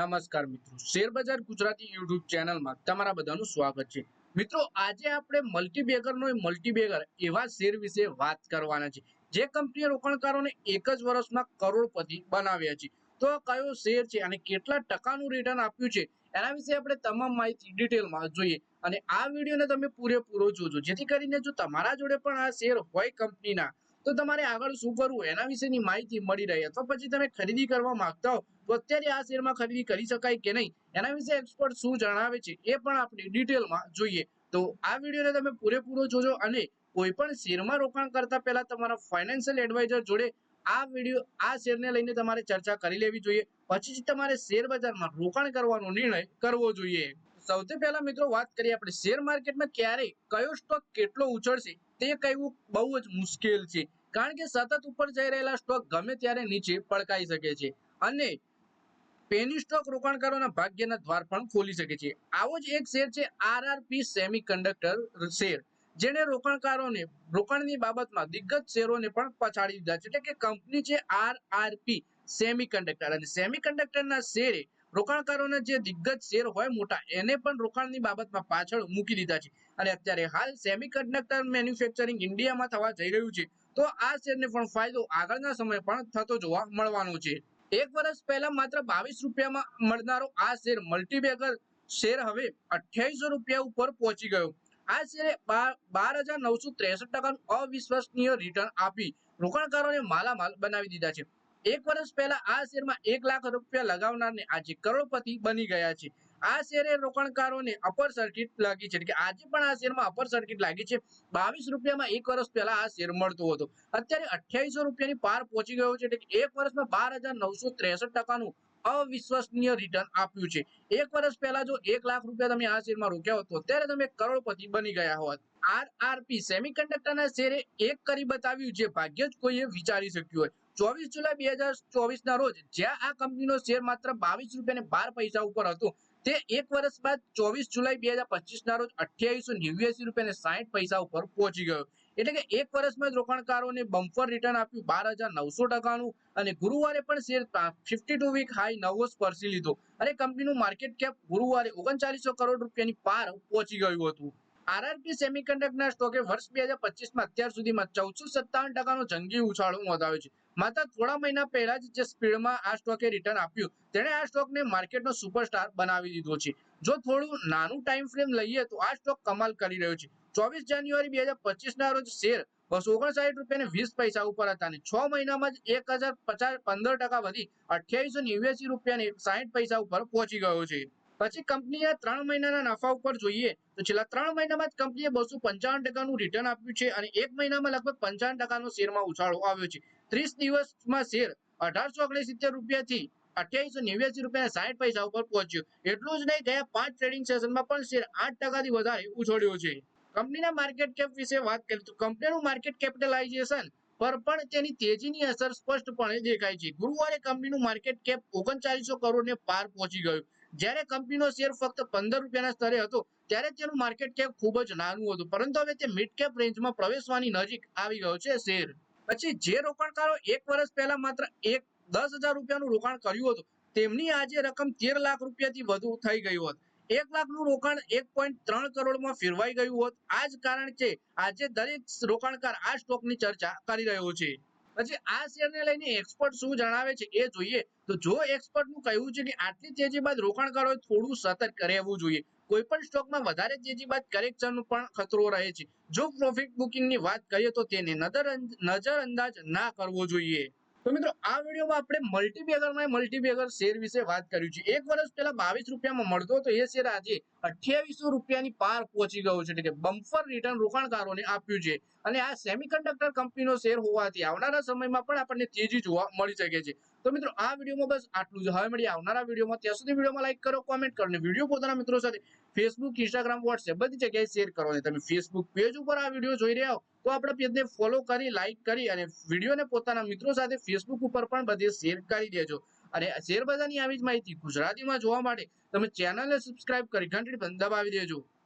નમસ્કાર મિત્રો. શેરબજાર ગુજરાતી યુટ્યુબ ચેનલમાં તમારા બધાનું સ્વાગત છે. મિત્રો, આજે આપણે મલ્ટીબેગરનો મલ્ટીબેગર એવા શેર વિશે વાત કરવાના છે. જે કંપનીએ રોકાણકારોને એક જ વર્ષમાં કરોડપતિ બનાવ્યા છે. તો કયો શેર છે અને કેટલા ટકાનું રિટર્ન આપ્યું છે? એના વિશે આપણે તમામ માહિતી ડિટેલમાં જોઈએ. અને આ વિડીયોને તમે પૂરેપૂરો જોજો. જેથી કરીને જો તમારા જોડે પણ આ શેર હોય કંપનીના તો તમારે આગળ શું કરવું? એના વિશેની માહિતી મળી રહે. અથવા પછી તમે ખરીદી કરવા માંગતા હો, તો અત્યારે આ શેરમાં ખરીદી કરી શકાય કે નહીં? એના વિશે એક્સપર્ટ શું જણાવે છે, એ પણ આપણે ડિટેલમાં જોઈએ. તો આ વિડીયોને તમે પૂરેપૂરો જોજો અને કોઈ પણ શેરમાં રોકાણ કરતા પહેલા તમારા ફાઇનાન્શિયલ એડવાઇઝર જોડે આ વીડિયો, આ શેરને લઈને તમારે ચર્ચા કરી લેવી જોઈએ. પછી જ તમારે શેર બજારમાં રોકાણ કરવાનો નિર્ણય કરવો જોઈએ. સૌથી પહેલા મિત્રો વાત કરીએ આપણે શેર માર્કેટમાં ક્યારે કયો સ્ટોક કેટલો ઉછળશે તે કહેવું બહુ જ મુશ્કેલ છે. કારણ કે સતત ઉપર જઈ રહેલા સ્ટોક ગમે ત્યારે નીચે પડકાઈ શકે છે અને પેની સ્ટોક રોકાણકારોના ભાગ્યના દ્વાર પણ ખોલી શકે છે. આવો જ એક શેર છે આરઆરપી સેમી કંડક્ટર શેર જેને રોકાણકારોને, રોકાણની બાબતમાં દિગ્ગજ શેરોને પણ પછાડી દીધા છે. એટલે કે કંપની છે આરઆરપી સેમી કંડક્ટર અને સેમી કંડક્ટરના શેરે રોકાણકારોના જે દિગ્ગજ શેર હોય મોટા, એને પણ રોકાણની બાબતમાં પાછળ મૂકી દીધા છે. અને અત્યારે હાલ સેમી કંડક્ટર મેન્યુફેક્ચરિંગ ઇન્ડિયામાં થવા જઈ રહ્યું છે. તો આ શેરને પણ ફાયદો આગળના સમય પણ થતો જોવા મળવાનો છે. એક વર્ષ પહેલા માત્ર બાવીસ રૂપિયામાં મળનારો આ શેર મલ્ટીબેગર શેર હવે અઠ્યાવીસો રૂપિયા ઉપર પહોંચી ગયો. આ શેરે બાર હજાર નવસો ત્રેસઠ ટકાનું અવિશ્વસનીય રિટર્ન આપી રોકાણકારોને માલામાલ બનાવી દીધા છે. એક વર્ષ પહેલા આ શેરમાં એક લાખ રૂપિયા લગાવનારને આજે કરોડપતિ બની ગયા છે. આ શેરે રોકાણકારોને અપર સર્કિટ લાગી છે. કે આજે પણ આ શેરમાં અપર સર્કિટ લાગી છે. બાવીસ રૂપિયામાં એક વર્ષ પહેલા આ શેર મળતો હતો. અત્યારે અઠ્યાવીસો રૂપિયાની પાર પહોંચી ગયો છે. એટલે એક વર્ષમાં બાર હજાર અવિશ્વસનીય રિટર્ન આપ્યું છે. એક વર્ષ પહેલા જો એક લાખ રૂપિયા તમે આ શેરમાં રોક્યા હોત તો ત્યારે તમે કરોડપતિ બની ગયા હોત. આરઆરપી સેમિકન્ડક્ટરના શેરે એક કરી બતાવ્યું જે ભાગ્ય જ કોઈએ વિચારી શક્યું હોય. ચોવીસ જુલાઈ બે હજાર ચોવીસ ના રોજ જ્યાં આ કંપનીનો શેર માત્ર બાવીસ રૂપિયા બાર પૈસા ઉપર હતો, તે એક વર્ષ બાદ ચોવીસ જુલાઈ બે હજાર પચીસ ના રોજ અઠ્યાવીસો નેવ્યાસી રૂપિયા સાઠ પૈસા ઉપર પહોંચી ગયો. એટલે કે એક વર્ષમાં જ રોકાણકારોને બમ્પર રિટર્ન આપ્યું બાર હજાર નવસો ટકાનું અને ગુરુવારે પણ share fifty two week high નવો સ્પર્શી લીધો. અને કંપનીનું માર્કેટ કેપ ગુરુવારે ઓગણચાલીસો કરોડ રૂપિયાની પાર પહોંચી ગયું હતું. આરઆરપી સેમિકન્ડક્ટરના સ્ટોકે વર્ષ બે હજાર પચીસમાં અત્યાર સુધીમાં ચૌદસો સત્તાવન ટકાનો જંગી ઉછાળો નોંધાવ્યો છે. માત્ર થોડા મહિના પહેલા જ જે સ્પીડમાં આ સ્ટોકે રિટર્ન આપ્યું, તેણે આ સ્ટોકને માર્કેટનો સુપરસ્ટાર બનાવી દીધો છે. જો થોડું નાનું ટાઈમ ફ્રેમ લઈએ તો આ સ્ટોક કમાલ કરી રહ્યો છે. ચોવીસ જાન્યુઆરી બે હજાર ના રોજ શેર બસો ઓગણસાઠ રૂપિયા ને વીસ પૈસા ઉપર હતા અને છ મહિનામાં જ એક હજાર પચાસ પંદર ટકા વધી અઠ્યાવીસો નેવ્યાસી રૂપિયા સાઠ પૈસા ઉપર પહોંચી ગયો છે. પછી કંપનીએ ત્રણ મહિનાના નફા ઉપર જોઈએ તો છેલ્લા ત્રણ મહિનામાં જ કંપનીએ બસો પંચાવન ટકાનું રિટર્ન આપ્યું છે અને એક મહિનામાં લગભગ પંચાવન ટકાનો શેરમાં ઉછાળો આવ્યો છે. ત્રીસ દિવસમાં શેર અઢારસો ઓગણસિત્તેર રૂપિયાથી અઠ્યાવીસો નેવ્યાસી રૂપિયા સાઠ પૈસા ઉપર પહોંચ્યો. એટલું જ નહીં, ગયા પાંચ ટ્રેડિંગ સેશનમાં પણ શેર આઠ ટકાથી વધારે ઉછળ્યો છે. કંપનીના માર્કેટ કેપ વિશે વાત કરીએ તો કંપનીનું માર્કેટ કેપિટલાઇઝેશન પર પણ તેની તેજીની અસર સ્પષ્ટપણે દેખાય છે. ગુરુવારે કંપનીનું માર્કેટ કેપ ઓગણચાલીસો કરોડને પાર પહોંચી ગયું. જ્યારે કંપનીનો શેર ફક્ત પંદર રૂપિયાના સ્તરે હતો, ત્યારે તેનું માર્કેટ કેપ ખૂબ જ નાનું હતું. પરંતુ હવે તે મિડ કેપ રેન્જમાં પ્રવેશવાની નજીક આવી ગયો છે શેર. પછી જે રોકાણકારો એક વર્ષ પહેલા માત્ર એક દસ હજાર રૂપિયાનું રોકાણ કર્યું હતું, તેમની આજે રકમ તેર લાખ રૂપિયાથી વધુ થઈ ગયું હોત. એક લાખનું રોકાણ એક પોઈન્ટ ત્રણ કરોડમાં ફેરવાઈ ગયું હોત. આ જ કારણ છે આજે દરેક રોકાણકાર આ સ્ટોકની ચર્ચા કરી રહ્યો છે. પછી આ શેરને લઈને એક્સપર્ટ શું જણાવે છે એ જોઈએ. તો જો એક્સપર્ટનું કહેવું છે કે આટલી તેજી બાદ રોકાણકારોએ થોડું સતર્ક રહેવું જોઈએ. કોઈ પણ સ્ટોકમાં વધારે તેજી બાદ કરેક્શનનો પણ ખતરો રહે છે. જો પ્રોફિટ બુકિંગની વાત કરીએ તો તેને નજર નજરઅંદાજ ના કરવો જોઈએ. તો મિત્રો, આ વિડીયોમાં આપણે મલ્ટીબેગરમાં મલ્ટીબેગર શેર વિશે વાત કર્યું છે. એક વર્ષ પહેલા બાવીસ રૂપિયામાં મળતો હતો. એ શેર આજે અઠ્યાવીસો રૂપિયાની પાર પહોંચી ગયો છે. એટલે કે બમ્પર રિટર્ન રોકાણકારોને આપ્યું છે. અને આ સેમિકન્ડક્ટર કંપનીનો શેર હોવાથી આવનારા સમયમાં પણ આપણને તેજી જોવા મળી શકે છે. તો મિત્રો, આ વિડીયોમાં બસ આટલું જ. હવે મળીએ આવનારા વિડીયોમાં. ત્યાં સુધી વિડીયોમાં લાઈક કરો કોમેન્ટ કરો અને વીડિયો પોતાના મિત્રો સાથે ફેસબુક ઇન્સ્ટાગ્રામ વોટ્સએપ બધી જગ્યાએ શેર કરો. અને તમે ફેસબુક પેજ ઉપર આ વીડિયો જોઈ રહ્યા હો, તો આપણા પેજને ફોલો કરી લાઈક કરી અને વિડીયોને પોતાના મિત્રો સાથે ફેસબુક ઉપર પણ બધે શેર કરી દેજો. અને શેર બજારની આવી જ માહિતી ગુજરાતીમાં જોવા માટે તમે ચેનલને સબસ્ક્રાઇબ કરી, ઘંટડી દબાવી દેજો.